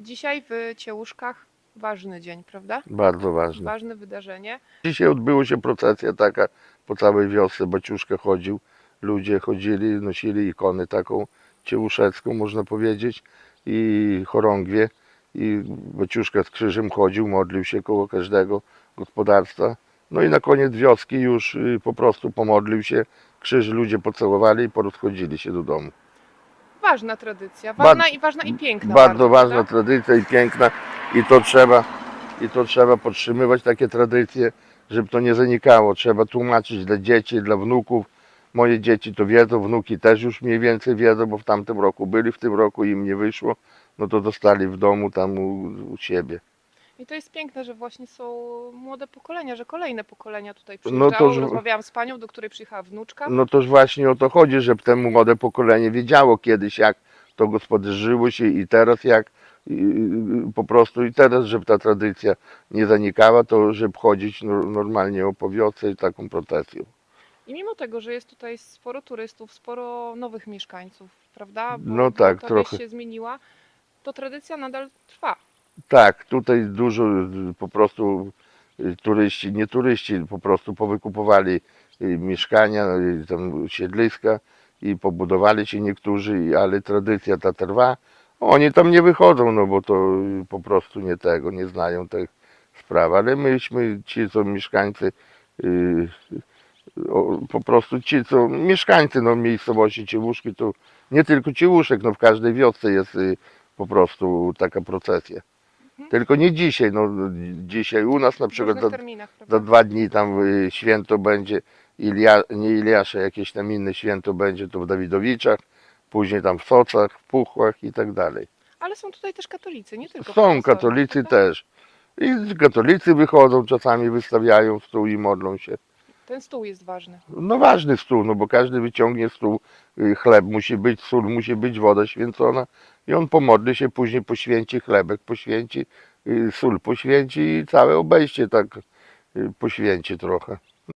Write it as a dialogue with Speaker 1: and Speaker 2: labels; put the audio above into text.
Speaker 1: Dzisiaj w Ciełuszkach ważny dzień, prawda?
Speaker 2: Bardzo ważne.
Speaker 1: Ważne wydarzenie.
Speaker 2: Dzisiaj odbyła się procesja taka po całej wiosce. Baciuszka chodził, ludzie chodzili, nosili ikonę taką ciełuszecką, można powiedzieć, i chorągwie. I Baciuszka z krzyżem chodził, modlił się koło każdego gospodarstwa. No i na koniec wioski już y, po prostu pomodlił się, krzyż ludzie pocałowali i porozchodzili się do domu.
Speaker 1: Ważna tradycja, ważna i ważna i piękna.
Speaker 2: Bardzo ważna
Speaker 1: prawda?
Speaker 2: tradycja i piękna i to trzeba i to trzeba podtrzymywać takie tradycje, żeby to nie zanikało. Trzeba tłumaczyć dla dzieci, dla wnuków. Moje dzieci to wiedzą, wnuki też już mniej więcej wiedzą, bo w tamtym roku byli, w tym roku im nie wyszło, no to dostali w domu tam u, u siebie.
Speaker 1: I to jest piękne, że właśnie są młode pokolenia, że kolejne pokolenia tutaj
Speaker 2: No
Speaker 1: przyjeżdżało.
Speaker 2: to,
Speaker 1: Rozmawiałam z panią, do której przyjechała wnuczka.
Speaker 2: No toż właśnie o to chodzi, żeby te młode pokolenie wiedziało kiedyś jak to gospodarzyło się i teraz jak i, po prostu i teraz, żeby ta tradycja nie zanikała, to żeby chodzić no- normalnie o po wiosce i taką procesją.
Speaker 1: I mimo tego, że jest tutaj sporo turystów, sporo nowych mieszkańców, prawda? Bo,
Speaker 2: No tak,
Speaker 1: ta
Speaker 2: trochę.
Speaker 1: się zmieniła, to tradycja nadal trwa.
Speaker 2: Tak, tutaj dużo y, po prostu y, turyści, nie turyści, po prostu powykupowali y, mieszkania, tam siedliska i pobudowali się niektórzy, ale tradycja ta trwa. Oni tam nie wychodzą, no bo to po prostu nie tego, nie znają tych spraw, ale myśmy, ci co mieszkańcy, po prostu ci co mieszkańcy no, miejscowości Ciełuszki, to nie tylko Ciełuszek, no w każdej wiosce jest po prostu taka procesja. Tylko nie dzisiaj, no dzisiaj u nas na przykład za,
Speaker 1: terminach,
Speaker 2: za dwa dni tam y, święto będzie, Ilia, nie Iliasze, jakieś tam inne święto będzie to w Dawidowiczach, później tam w Socach, w Puchłach i tak dalej.
Speaker 1: Ale są tutaj też katolicy, nie tylko
Speaker 2: Są katolicy
Speaker 1: prawda?
Speaker 2: też. I katolicy wychodzą, czasami wystawiają stół i modlą się.
Speaker 1: Ten stół jest ważny.
Speaker 2: No ważny stół, no bo każdy wyciągnie stół, y, chleb musi być, sól musi być, woda święcona i on pomodli się, później poświęci chlebek, poświęci, y, sól poświęci i całe obejście tak y, poświęci trochę.